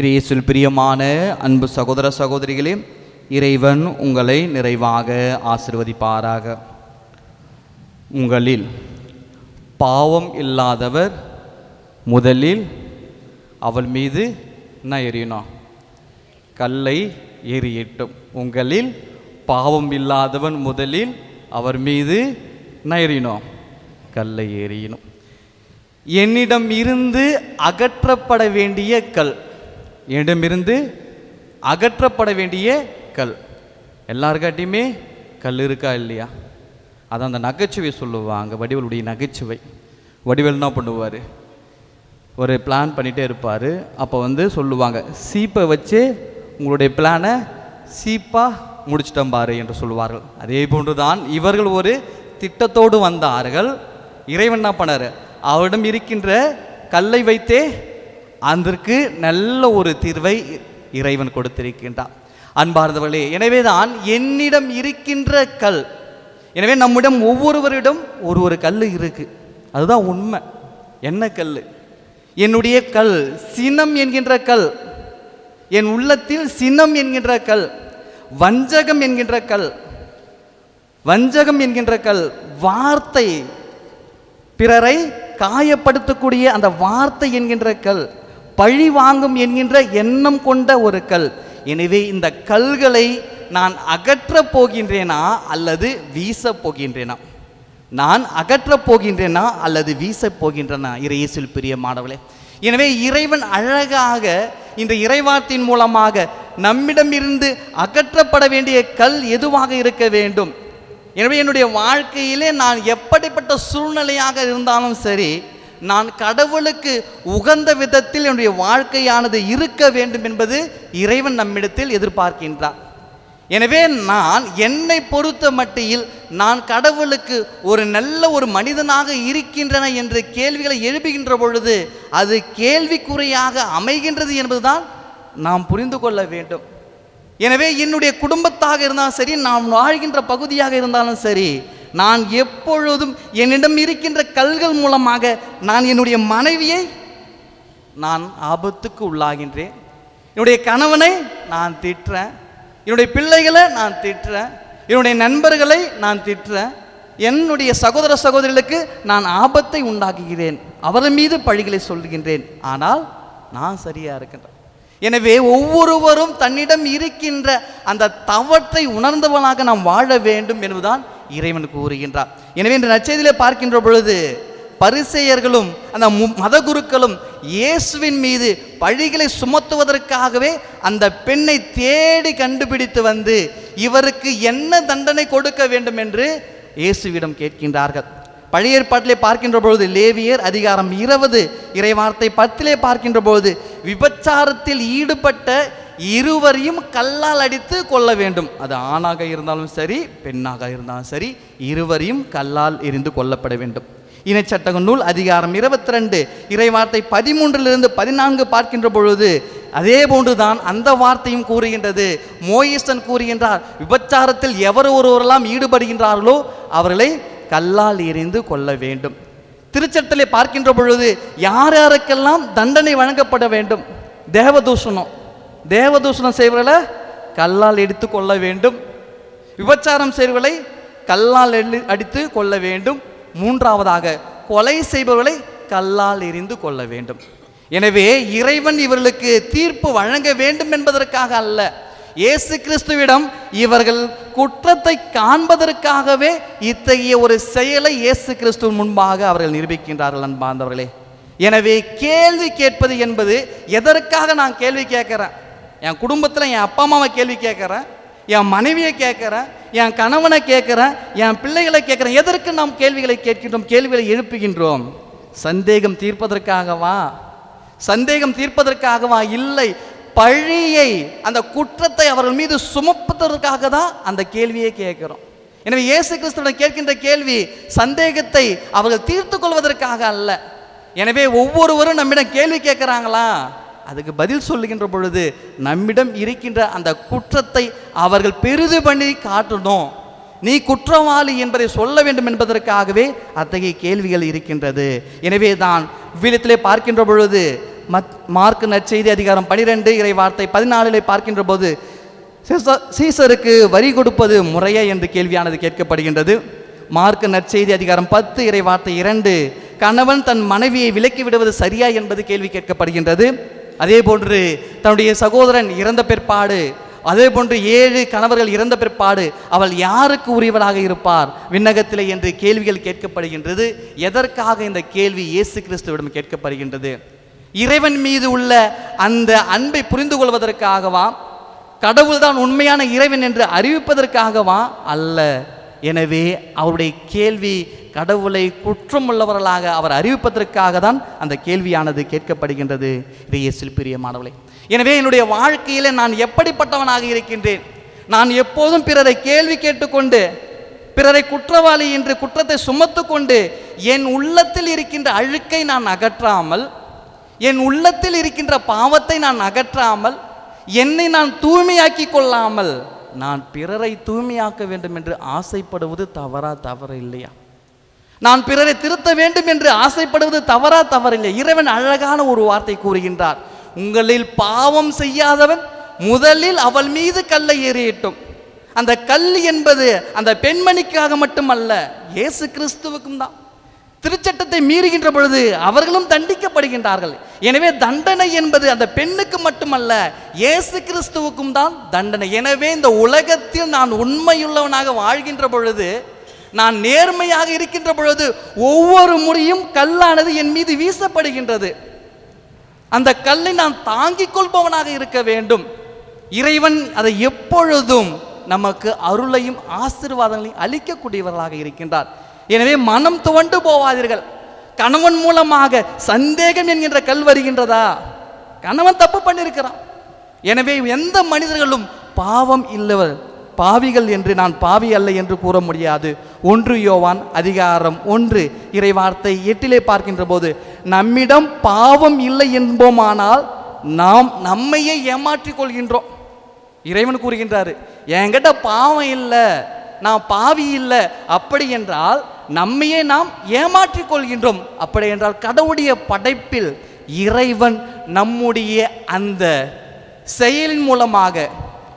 இயேசுவில் பிரியமான அன்பு சகோதர சகோதரிகளே இறைவன் உங்களை நிறைவாக ஆசிர்வதிப்பாராக. உங்களில் பாவம் இல்லாதவர் முதலில் அவள் மீது என்ன எறியணும் கல்லை எறியட்டும். உங்களில் பாவம் இல்லாதவன் முதலில் அவர் மீது என்ன எறியணும் கல்லை எறியணும். என்னிடம் இருந்து அகற்றப்பட வேண்டிய கல் என்னிடமிருந்து அகற்றப்பட வேண்டிய கல். எல்லாருக்காட்டியுமே கல் இருக்கா இல்லையா? அதான் அந்த நகைச்சுவை சொல்லுவாங்க வடிவலுடைய நகைச்சுவை. வடிவல் என்ன பண்ணுவார்? ஒரு பிளான் பண்ணிகிட்டே இருப்பார். அப்போ வந்து சொல்லுவாங்க சீப்பை வச்சு உங்களுடைய பிளானை சீப்பாக முடிச்சிட்டோம் பாரு என்று சொல்லுவார்கள். அதே போன்று தான் இவர்கள் ஒரு திட்டத்தோடு வந்தார்கள். இறைவன் என்ன பண்ணார்? அவரிடம் இருக்கின்ற கல்லை வைத்தே அதற்கு நல்ல ஒரு தீர்வை இறைவன் கொடுத்திருக்கின்றான். அன்பார்ந்தவர்களே எனவே தான் என்னிடம் இருக்கின்ற கல் எனவே நம்மிடம் ஒவ்வொருவரிடம் ஒரு ஒரு கல் இருக்கு. அதுதான் உண்மை. என்ன கல்? என்னுடைய கல் சினம் என்கின்ற கல் என் உள்ளத்தில் சினம் என்கின்ற கல் வஞ்சகம் என்கின்ற கல் வஞ்சகம் என்கின்ற கல் வார்த்தை பிறரை காயப்படுத்தக்கூடிய அந்த வார்த்தை என்கின்ற கல் பழி வாங்கும் என்கின்ற எண்ணம் கொண்ட ஒரு கல். எனவே இந்த கல்களை நான் அகற்றப் போகின்றேனா அல்லது வீசப் போகின்றேனா? நான் அகற்றப் போகின்றேனா அல்லது வீசப் போகின்றனா? இறையேசில் பிரிய மாணவர்களே. எனவே இறைவன் அழகாக இந்த இறைவார்த்தின் மூலமாக நம்மிடமிருந்து அகற்றப்பட வேண்டிய கல் எதுவாக இருக்க வேண்டும்? எனவே என்னுடைய வாழ்க்கையிலே நான் எப்படிப்பட்ட சூழ்நிலையாக இருந்தாலும் சரி நான் கடவுளுக்கு உகந்த விதத்தில் என்னுடைய வாழ்க்கையானது இருக்க வேண்டும் என்பது இறைவன் நம்மிடத்தில் எதிர்பார்க்கின்றார். எனவே நான் என்னை பொறுத்த மட்டியில் நான் கடவுளுக்கு ஒரு நல்ல ஒரு மனிதனாக இருக்கின்றன என்று கேள்விகளை எழுப்புகின்ற பொழுது அது கேள்விக்குறையாக அமைகின்றது என்பதுதான் நாம் புரிந்து கொள்ள வேண்டும். எனவே என்னுடைய குடும்பத்தாக இருந்தாலும் சரி நாம் வாழ்கின்ற பகுதியாக இருந்தாலும் சரி நான் எப்பொழுதும் என்னிடம் இருக்கின்ற கல்கள் மூலமாக நான் என்னுடைய மனைவியை நான் ஆபத்துக்கு உள்ளாகின்றேன். என்னுடைய கணவனை நான் திட்டுறேன். என்னுடைய பிள்ளைகளை நான் திட்டுறேன். என்னுடைய நண்பர்களை நான் திட்டுறேன். என்னுடைய சகோதர சகோதரிகளுக்கு நான் ஆபத்தை உண்டாக்குகிறேன். அவர் மீது பழிகளை சொல்கின்றேன் ஆனால் நான் சரியாக இருக்கின்றேன். எனவே ஒவ்வொருவரும் தன்னிடம் இருக்கின்ற அந்த தவற்றை உணர்ந்தவனாக நாம் வாழ வேண்டும் என்பதுதான் இறைவன் கூறுகின்றார். எனவே இந்த நச்செய்தியிலே பார்க்கின்ற பொழுது பரிசெயர்களும் அந்த மத குருக்களும் இயேசுவின் மீது பழிகளை சுமத்துவதற்காகவே அந்த பெண்ணை தேடி கண்டுபிடித்து வந்து இவருக்கு என்ன தண்டனை கொடுக்க வேண்டும் என்று இயேசுவிடம் கேட்கின்றார்கள். பழைய ஏற்பாட்டிலே பார்க்கின்ற பொழுது லேவியர் அதிகாரம் இருபது இறைவார்த்தை பத்திலே பார்க்கின்ற பொழுது விபச்சாரத்தில் ஈடுபட்ட இருவரையும் கல்லால் அடித்து கொள்ள வேண்டும். அது ஆணாக இருந்தாலும் சரி பெண்ணாக இருந்தாலும் சரி இருவரையும் கல்லால் எரிந்து கொல்லப்பட வேண்டும். இனச்சட்டக நூல் அதிகாரம் இருபத்தி ரெண்டு இறைவார்த்தை பதிமூன்றிலிருந்து பதினான்கு பார்க்கின்ற பொழுது அதே போன்றுதான் அந்த வார்த்தையும் கூறுகின்றது. மோயிஸ்டன் கூறுகின்றார் விபச்சாரத்தில் எவர் ஒருவரெல்லாம் ஈடுபடுகின்றார்களோ அவர்களை கல்லால் எறிந்து கொள்ள வேண்டும். திருச்சட்டத்திலே பார்க்கின்ற பொழுது யார் யாருக்கெல்லாம் தண்டனை வழங்கப்பட வேண்டும்? தேவதூஷணம். தேவதூஷணம் செய்வர்களை கல்லால் எடுத்து கொள்ள வேண்டும். விபச்சாரம் செய்வர்களை கல்லால் அடித்து கொள்ள வேண்டும். மூன்றாவதாக கொலை செய்பவர்களை கல்லால் எறிந்து கொள்ள வேண்டும். எனவே இறைவன் இவர்களுக்கு தீர்ப்பு வழங்க வேண்டும் என்பதற்காக அல்ல. இயேசு கிறிஸ்துவிடம் இவர்கள் குற்றத்தை காண்பதற்காகவே இத்தகைய ஒரு செயலை இயேசு கிறிஸ்துவ முன்பாக அவர்கள் நிரூபிக்கின்றார்கள் அன்பார்ந்தவர்களே. எனவே கேள்வி கேட்பது என்பது எதற்காக நான் கேள்வி கேட்குறேன்? என் குடும்பத்தில் என் அப்பா அம்மாவை கேள்வி கேட்குறேன் என் மனைவியை கேட்குறேன் என் கணவனை கேட்குறேன் என் பிள்ளைகளை கேட்குறேன். எதற்கு நாம் கேள்விகளை கேட்கின்றோம் கேள்விகளை எழுப்புகின்றோம்? சந்தேகம் தீர்ப்பதற்காகவா சந்தேகம் தீர்ப்பதற்காகவா இல்லை பழியை அந்த குற்றத்தை அவர்கள் மீது சுமப்பதற்காக தான் அந்த கேள்வியை கேட்குறோம். எனவே இயேசு கிறிஸ்துவிடம் கேட்கின்ற கேள்வி சந்தேகத்தை அவர்கள் தீர்த்து கொள்வதற்காக அல்ல. எனவே ஒவ்வொருவரும் நம்மிடம் கேள்வி கேட்குறாங்களா? அதுக்கு பதில் சொல்லுகின்ற பொழுது நம்மிடம் இருக்கின்ற அந்த குற்றத்தை அவர்கள் பெரிது பண்ணி காட்டணும். நீ குற்றவாளி என்பதை சொல்ல வேண்டும் என்பதற்காகவே அத்தகைய கேள்விகள் இருக்கின்றது. எனவே தான் விழித்திலே பார்க்கின்ற பொழுது மத் மார்க் நற்செய்தி அதிகாரம் பனிரெண்டு இறை வார்த்தை பதினாலிலே பார்க்கின்ற போது சீசருக்கு வரி கொடுப்பது முறையா என்று கேள்வியானது கேட்கப்படுகின்றது. மார்க் நற்செய்தி அதிகாரம் பத்து இறை வார்த்தை இரண்டு கணவன் தன் மனைவியை விலக்கி விடுவது சரியா என்பது கேள்வி கேட்கப்படுகின்றது. அதே போன்று தன்னுடைய சகோதரன் இறந்த பிற்பாடு அதே போன்று ஏழு கணவர்கள் இறந்த பிற்பாடு அவள் யாருக்கு உரியவளாக இருப்பார்? விண்ணகத்திலே என்று கேள்விகள் கேட்கப்படுகின்றது. எதற்காக இந்த கேள்வி இயேசு கிறிஸ்துவிடம் கேட்கப்படுகின்றது? இறைவன் மீது உள்ள அந்த அன்பை புரிந்து கொள்வதற்காகவா? கடவுள்தான் உண்மையான இறைவன் என்று அறிவிப்பதற்காகவா? அல்ல. எனவே அவருடைய கேள்வி கடவுளை குற்றமுள்ளவர்களாக அவர் அறிவிப்பதற்காக தான் அந்த கேள்வியானது கேட்கப்படுகின்றது. இது இயேசுவில் பிரியமானவளை எனவே என்னுடைய வாழ்க்கையில் நான் எப்படிப்பட்டவனாக இருக்கின்றேன்? நான் எப்போதும் பிறரை கேள்வி கேட்டுக்கொண்டு பிறரை குற்றவாளி என்று குற்றத்தை சுமத்து கொண்டு என் உள்ளத்தில் இருக்கின்ற அழுக்கை நான் அகற்றாமல் என் உள்ளத்தில் இருக்கின்ற பாவத்தை நான் அகற்றாமல் என்னை நான் தூய்மையாக்கி கொள்ளாமல் நான் பிறரை தூய்மையாக்க வேண்டும் என்று ஆசைப்படுவது தவறா தவறு இல்லையா? நான் பிறரை திருத்த வேண்டும் என்று ஆசைப்படுவது தவறா தவறில்லை. இறைவன் அழகான ஒரு வார்த்தை கூறுகின்றார். உங்களில் பாவம் செய்யாதவன் முதலில் அவள் மீது கல்லை ஏறியட்டும். அந்த கல் என்பது அந்த பெண்மணிக்காக மட்டுமல்ல இயேசு கிறிஸ்துவுக்கும் தான். திருச்சட்டத்தை மீறுகின்ற பொழுது அவர்களும் தண்டிக்கப்படுகின்றார்கள். எனவே தண்டனை என்பது அந்த பெண்ணுக்கு மட்டுமல்ல இயேசு கிறிஸ்துவுக்கும் தான் தண்டனை. எனவே இந்த உலகத்தில் நான் உண்மையுள்ளவனாக வாழ்கின்ற பொழுது நான் நேர்மையாக இருக்கின்ற பொழுது ஒவ்வொரு முறையும் கல்லானது என் மீது வீசப்படுகின்றது. அந்த கல்லை நான் தாங்கிக் கொள்பவனாக இருக்க வேண்டும். இறைவன் அதை எப்பொழுதும் நமக்கு அருளையும் ஆசீர்வாதங்களையும் அளிக்கக்கூடியவர்களாக இருக்கின்றார். எனவே மனம் துவண்டு போவாதீர்கள். கணவன் மூலமாக சந்தேகம் என்கின்ற கல் வருகின்றதா? கணவன் தப்பு பண்ணியிருக்கிறான் எனவே எந்த மனிதர்களும் பாவம் இல்லவர் பாவிகள் என்று நான் பாவி அல்ல என்று கூற முடியாது. ஒன்று யோவான் அதிகாரம் ஒன்று இறைவார்த்தை எட்டிலே பார்க்கின்ற போது நம்மிடம் பாவம் இல்லை என்போமானால் நாம் நம்மையே ஏமாற்றிக் கொள்கின்றோம். இறைவன் கூறுகின்றாரு என்கிட்ட பாவம் இல்லை நான் பாவி இல்லை. அப்படி என்றால் நம்மையே நாம் ஏமாற்றிக் கொள்கின்றோம். அப்படி என்றால் கடவுளுடைய படைப்பில் இறைவன் நம்முடைய அந்த செயலின் மூலமாக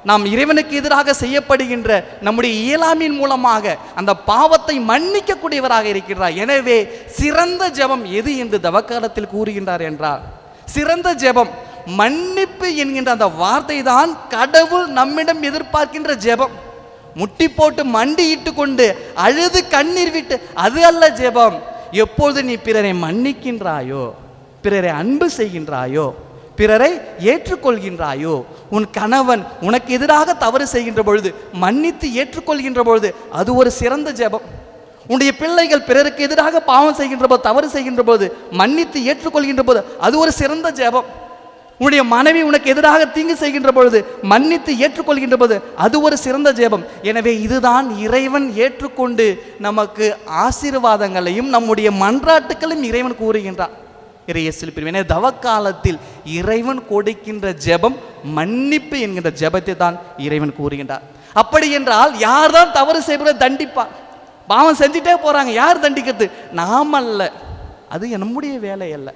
நாம் இறைவனுக்கு எதிராக செய்யப்படுகின்ற நம்முடைய இயலாமையின் மூலமாக அந்த பாவத்தை மன்னிக்கக்கூடியவராக இருக்கின்றார் எனவே சிறந்த ஜெபம் எது என்று தவக்காலத்தில் கூறுகின்றார் என்றார் சிறந்த ஜெபம் மன்னிப்பு என்கின்ற அந்த வார்த்தை தான் கடவுள் நம்மிடம் எதிர்பார்க்கின்ற ஜெபம். முட்டி போட்டு மண்டியிட்டு கொண்டு அழுது கண்ணீர் விட்டு அது அல்ல ஜெபம். எப்பொழுது நீ பிறரை மன்னிக்கின்றாயோ பிறரை அன்பு செய்கின்றாயோ பிறரை ஏற்றுக்கொள்கின்றாயோ? உன் கணவன் உனக்கு எதிராக தவறு செய்கின்ற பொழுது மன்னித்து ஏற்றுக்கொள்கின்ற பொழுது அது ஒரு சிறந்த ஜெபம். உன்னுடைய பிள்ளைகள் பிறருக்கு எதிராக பாவம் செய்கின்ற போது தவறு செய்கின்ற போது மன்னித்து ஏற்றுக்கொள்கின்ற போது அது ஒரு சிறந்த ஜெபம். உன்னுடைய மனைவி உனக்கு எதிராக தீங்கு செய்கின்ற பொழுது மன்னித்து ஏற்றுக்கொள்கின்ற போது அது ஒரு சிறந்த ஜெபம். எனவே இதுதான் இறைவன் ஏற்றுக்கொண்டு நமக்கு ஆசீர்வாதங்களையும் நம்முடைய மன்றாட்டுகளையும் இறைவன் இறைய இறையேசில் பிரிவினை தவக்காலத்தில் இறைவன் கொடுக்கின்ற ஜெபம் மன்னிப்பு என்கின்ற ஜெபத்தை தான் இறைவன் கூறுகின்றார். அப்படி என்றால் யார் தான் தவறு செய்வதை தண்டிப்பார்? பாவம் செஞ்சுட்டே போறாங்க. யார் தண்டிக்கிறது? நாம் அல்ல. அது நம்முடைய வேலை அல்ல.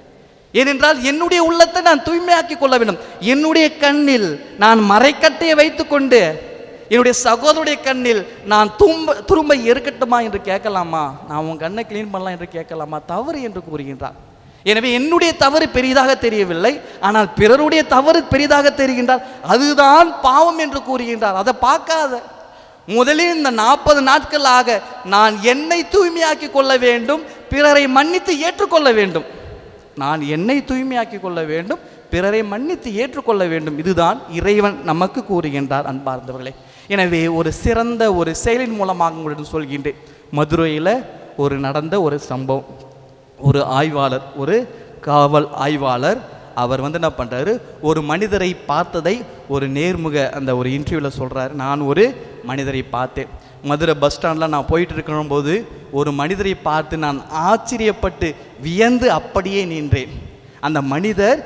ஏனென்றால் என்னுடைய உள்ளத்தை நான் தூய்மையாக்கி கொள்ள வேண்டும். என்னுடைய கண்ணில் நான் மறைக்கட்டையை வைத்துக்கொண்டு என்னுடைய சகோதரருடைய கண்ணில் நான் தும்ப துரும்ப இருக்கட்டுமா என்று கேட்கலாமா? நான் உன் கண்ணை கிளீன் பண்ணலாம் என்று கேட்கலாமா? தவறு என்று கூறுகின்றார். எனவே என்னுடைய தவறு பெரிதாக தெரியவில்லை ஆனால் பிறருடைய தவறு பெரிதாக தெரிகின்றார் அதுதான் பாவம் என்று கூறுகின்றார். அதை பார்க்காத. முதலில் இந்த நாற்பது நாட்களாக நான் என்னை தூய்மையாக்கி கொள்ள வேண்டும் பிறரை மன்னித்து ஏற்றுக்கொள்ள வேண்டும். நான் என்னை தூய்மையாக்கி கொள்ள வேண்டும் பிறரை மன்னித்து ஏற்றுக்கொள்ள வேண்டும். இதுதான் இறைவன் நமக்கு கூறுகின்றார் அன்பார்ந்தவர்களே. எனவே ஒரு சிறந்த ஒரு செயலின் மூலமாக உங்களிடம் சொல்கின்றேன். மதுரையில் ஒரு நடந்த ஒரு சம்பவம். ஒரு ஆய்வாளர் ஒரு காவல் ஆய்வாளர் அவர் வந்து என்ன பண்ணுறாரு ஒரு மனிதரை பார்த்ததை ஒரு நேர்முக அந்த ஒரு இன்டர்வியூவில் சொல்கிறாரு நான் ஒரு மனிதரை பார்த்தேன். மதுரை பஸ் ஸ்டாண்டில் நான் போயிட்டு இருக்கும்போது ஒரு மனிதரை பார்த்து நான் ஆச்சரியப்பட்டு வியந்து அப்படியே நின்றேன். அந்த மனிதர்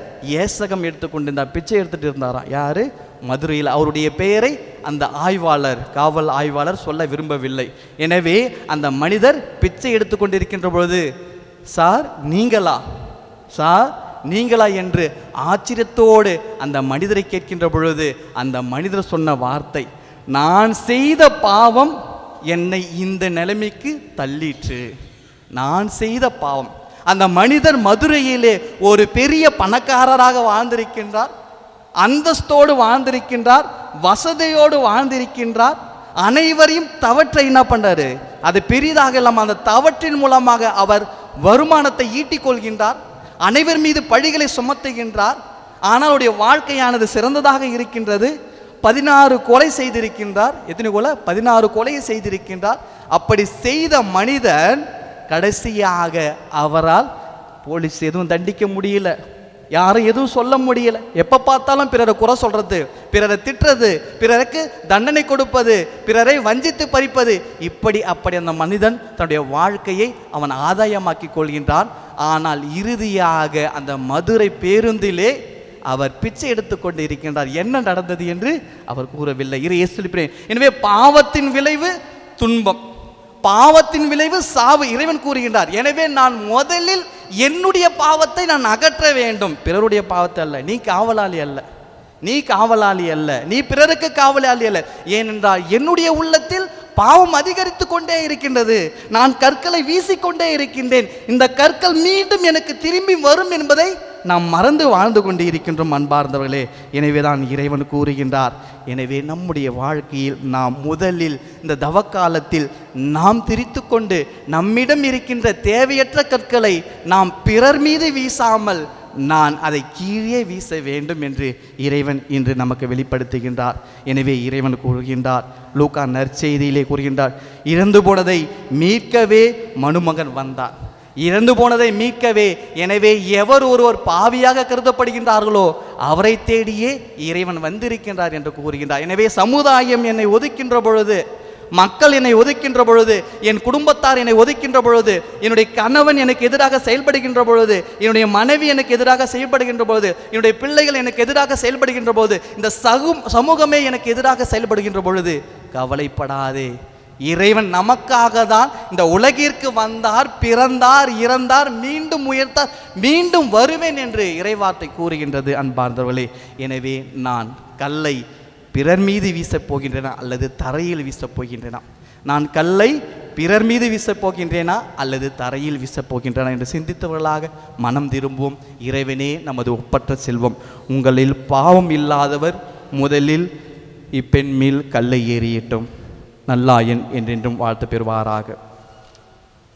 ஏசகம் எடுத்துக்கொண்டு இந்த பிச்சை எடுத்துகிட்டு இருந்தாராம். யார்? மதுரையில். அவருடைய பெயரை அந்த ஆய்வாளர் காவல் ஆய்வாளர் சொல்ல விரும்பவில்லை. எனவே அந்த மனிதர் பிச்சை எடுத்துக்கொண்டிருக்கின்ற பொழுது சார் நீங்களா? சார் நீங்களா என்று ஆச்சரியத்தோடு அந்த மனிதரை கேட்கின்ற பொழுது அந்த மனிதர் சொன்ன வார்த்தை நான் செய்த பாவம் என்னை இந்த நிலைமைக்கு தள்ளிற்று. நான் செய்த பாவம். அந்த மனிதர் மதுரையிலே ஒரு பெரிய பணக்காரராக வாழ்ந்திருக்கின்றார் அந்தஸ்தோடு வாழ்ந்திருக்கின்றார் வசதியோடு வாழ்ந்திருக்கின்றார் அனைவரையும் தவற்றை என்ன பண்ணாரு அது பெரிதாக இல்லாமல் அந்த தவற்றின் மூலமாக அவர் வருமானத்தை ஈட்டிக் கொள்கின்றார் அனைவர் மீது பழிகளை சுமத்துகின்றார். ஆனால் அவருடைய வாழ்க்கையானது சிறந்ததாக இருக்கின்றது. பதினாறு கொலை செய்திருக்கின்றார். எத்தனை கொலை? பதினாறு கொலையை செய்திருக்கின்றார். அப்படி செய்த மனிதன் கடைசியாக அவரால் போலீஸ் எதுவும் தண்டிக்க முடியல. யாரும் எதுவும் சொல்ல முடியல. எப்போ பார்த்தாலும் பிறரை குறை சொல்றது பிறரை திட்டுறது பிறருக்கு தண்டனை கொடுப்பது பிறரை வஞ்சித்து பறிப்பது. இப்படி அப்படி அந்த மனிதன் தன்னுடைய வாழ்க்கையை அவன் ஆதாயமாக்கி கொள்கின்றான். ஆனால் இறுதியாக அந்த மதுரை பேருந்திலே அவர் பிச்சை எடுத்துக்கொண்டு இருக்கின்றார் என்ன நடந்தது என்று அவர் கூறவில்லை. இரு இயேசுலிப்பினேன் எனவே பாவத்தின் விளைவு துன்பம். பாவத்தின் விளைவு சாவு இறைவன் கூறுகின்றார். எனவே நான் முதலில் என்னுடைய பாவத்தை நான் அகற்ற வேண்டும். பிறருடைய பாவத்தை அல்ல. நீ காவலாளி அல்ல. நீ காவலாளி அல்ல. நீ பிறருக்கு காவலாளி அல்ல. ஏனென்றால் என்னுடைய உள்ளத்தில் பாவம் அதிகரித்து கொண்டே இருக்கின்றது. நான் கற்களை வீசிக்கொண்டே இருக்கின்றேன். இந்த கற்கள் மீண்டும் எனக்கு திரும்பி வரும் என்பதை நாம் மறந்து வாழ்ந்து கொண்டு இருக்கின்றோம் அன்பார்ந்தவர்களே. எனவே தான் இறைவன் கூறுகின்றார். எனவே நம்முடைய வாழ்க்கையில் நாம் முதலில் இந்த தவக்காலத்தில் நாம் திரித்து கொண்டு நம்மிடம் இருக்கின்ற தேவையற்ற கற்களை நாம் பிறர் மீது வீசாமல் நான் அதை கீழே வீச வேண்டும் என்று இறைவன் இன்று நமக்கு வெளிப்படுத்துகின்றார். எனவே இறைவன் கூறுகின்றார் லூக்கா நற்செய்தியிலே கூறுகின்றார் இறந்து போனதை மீட்கவே மனுமகன் வந்தார் இறந்து போனதை மீட்கவே. எனவே எவர் ஒருவர் பாவியாக கருதப்படுகின்றார்களோ அவரை தேடியே இறைவன் வந்திருக்கின்றார் என்று கூறுகின்றார். எனவே சமுதாயம் என்னை ஒதுக்கின்ற பொழுது மக்கள் என்னை ஒதுக்கின்ற பொழுது என் குடும்பத்தார் என்னை ஒதுக்கின்ற பொழுது என்னுடைய கணவன் எனக்கு எதிராக செயல்படுகின்ற பொழுது என்னுடைய மனைவி எனக்கு எதிராக செயல்படுகின்ற பொழுது என்னுடைய பிள்ளைகள் எனக்கு எதிராக செயல்படுகின்ற பொழுது இந்த சகு சமூகமே எனக்கு எதிராக செயல்படுகின்ற பொழுது கவலைப்படாதே. இறைவன் நமக்காக தான் இந்த உலகிற்கு வந்தார் பிறந்தார் இறந்தார் மீண்டும் உயர்த்தார் மீண்டும் வருவேன் என்று இறைவார்த்தை கூறுகின்றது அன்பார்ந்தவர்களே. எனவே நான் கல்லை பிறர் மீது வீசப் போகின்றேனா அல்லது தரையில் வீசப் போகின்றேனா? நான் கல்லை பிறர் மீது வீசப் போகின்றேனா அல்லது தரையில் வீசப் போகின்றேனா என்று சிந்தித்தவர்களாக மனம் திரும்புவோம். இறைவனே நமது ஒப்பற்ற செல்வம் உங்களில் பாவம் இல்லாதவர் முதலில் இப்பெண் மேல் கல்லை ஏறியட்டும். நல்லாயன் என்றென்றும் வாழ்த்து பெறுவாராக.